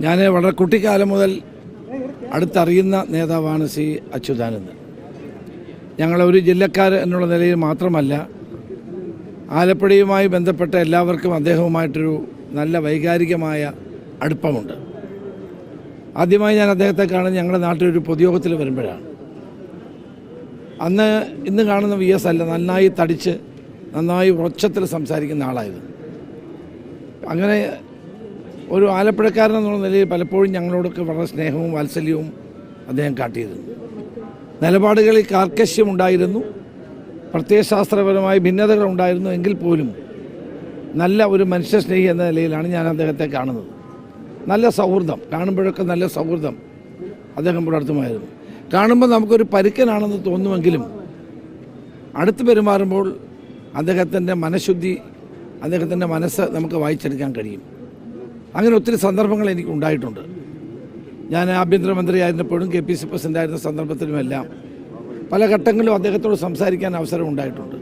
ഞാൻ വളരെ കുട്ടിക്കാലം മുതൽ അടുത്തറിയുന്ന നേതാവാണ് സി അച്യുതാനന്ദൻ. ഞങ്ങളൊരു ജില്ലക്കാർ എന്നുള്ള നിലയിൽ മാത്രമല്ല ആലപ്പുഴയുമായി ബന്ധപ്പെട്ട എല്ലാവർക്കും അദ്ദേഹവുമായിട്ടൊരു നല്ല വൈകാരികമായ അടുപ്പമുണ്ട്. ആദ്യമായി ഞാൻ അദ്ദേഹത്തെ കാണുന്നത് ഞങ്ങളുടെ നാട്ടിലൊരു പൊതുയോഗത്തിൽ വരുമ്പോഴാണ്. അന്ന് ഇന്ന് കാണുന്ന വി എസ് അല്ല നന്നായി തടിച്ച് നന്നായി ഉറച്ചത്തിൽ സംസാരിക്കുന്ന ആളായിരുന്നു. അങ്ങനെ ഒരു ആലപ്പുഴക്കാരൻ എന്നുള്ള നിലയിൽ പലപ്പോഴും ഞങ്ങളോടൊക്കെ വളരെ സ്നേഹവും വാത്സല്യവും അദ്ദേഹം കാട്ടിയിരുന്നു. നിലപാടുകളിൽ കാർക്കശ്യമുണ്ടായിരുന്നു. പ്രത്യയശാസ്ത്രപരമായ ഭിന്നതകൾ ഉണ്ടായിരുന്നു എങ്കിൽ പോലും നല്ല ഒരു മനുഷ്യസ്നേഹി എന്ന നിലയിലാണ് ഞാൻ അദ്ദേഹത്തെ കാണുന്നത്. നല്ല സൗഹൃദം കാണുമ്പോഴൊക്കെ നല്ല സൗഹൃദം അദ്ദേഹം പുലർത്തുമായിരുന്നു കാണുമ്പോൾ നമുക്കൊരു പരുക്കനാണെന്ന് തോന്നുമെങ്കിലും അടുത്ത് പെരുമാറുമ്പോൾ അദ്ദേഹത്തിന്റെ മനഃശുദ്ധി അദ്ദേഹത്തിന്റെ മനസ്സ് നമുക്ക് വായിച്ചെടുക്കാൻ കഴിയും. അങ്ങനെ ഒത്തിരി സന്ദർഭങ്ങൾ എനിക്ക് ഉണ്ടായിട്ടുണ്ട്. ഞാൻ ആഭ്യന്തരമന്ത്രിയായിരുന്നപ്പോഴും കെ പി സി പ്രസിഡന്റായിരുന്ന സന്ദർഭത്തിലുമെല്ലാം പല ഘട്ടങ്ങളിലും അദ്ദേഹത്തോട് സംസാരിക്കാൻ അവസരം ഉണ്ടായിട്ടുണ്ട്.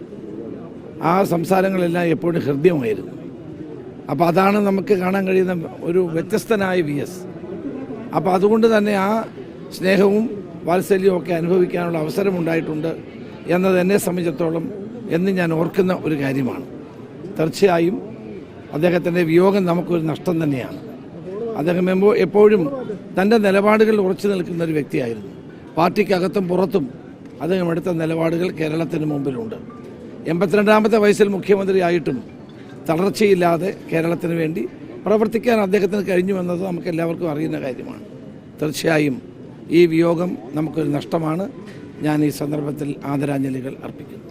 ആ സംസാരങ്ങളെല്ലാം എപ്പോഴും ഹൃദ്യമായിരുന്നു. അപ്പോൾ അതാണ് നമുക്ക് കാണാൻ കഴിയുന്ന ഒരു വ്യത്യസ്തനായ വി എസ്. അപ്പോൾ അതുകൊണ്ട് തന്നെ ആ സ്നേഹവും വാത്സല്യവും ഒക്കെ അനുഭവിക്കാനുള്ള അവസരം ഉണ്ടായിട്ടുണ്ട് എന്നത് എന്നെ സംബന്ധിച്ചിടത്തോളം എന്ന് ഞാൻ ഓർക്കുന്ന ഒരു കാര്യമാണ്. തീർച്ചയായും അദ്ദേഹത്തിന്റെ വിയോഗം നമുക്കൊരു നഷ്ടം തന്നെയാണ്. അദ്ദേഹം എപ്പോഴും തന്റെ നിലപാടുകളിൽ ഉറച്ചു നിൽക്കുന്ന ഒരു വ്യക്തിയായിരുന്നു. പാർട്ടിക്കകത്തും പുറത്തും അദ്ദേഹം എടുത്ത നിലപാടുകൾ കേരളത്തിന് മുമ്പിലുണ്ട്. എൺപത്തിരണ്ടാമത്തെ വയസ്സിൽ മുഖ്യമന്ത്രിയായിട്ടും തളർച്ചയില്ലാതെ കേരളത്തിന് വേണ്ടി പ്രവർത്തിക്കാൻ അദ്ദേഹത്തിന് കഴിഞ്ഞു എന്നത് നമുക്ക് എല്ലാവർക്കും അറിയുന്ന കാര്യമാണ്. തീർച്ചയായും ഈ വിയോഗം നമുക്കൊരു നഷ്ടമാണ്. ഞാൻ ഈ സന്ദർഭത്തിൽ ആദരാഞ്ജലികൾ അർപ്പിക്കുന്നു.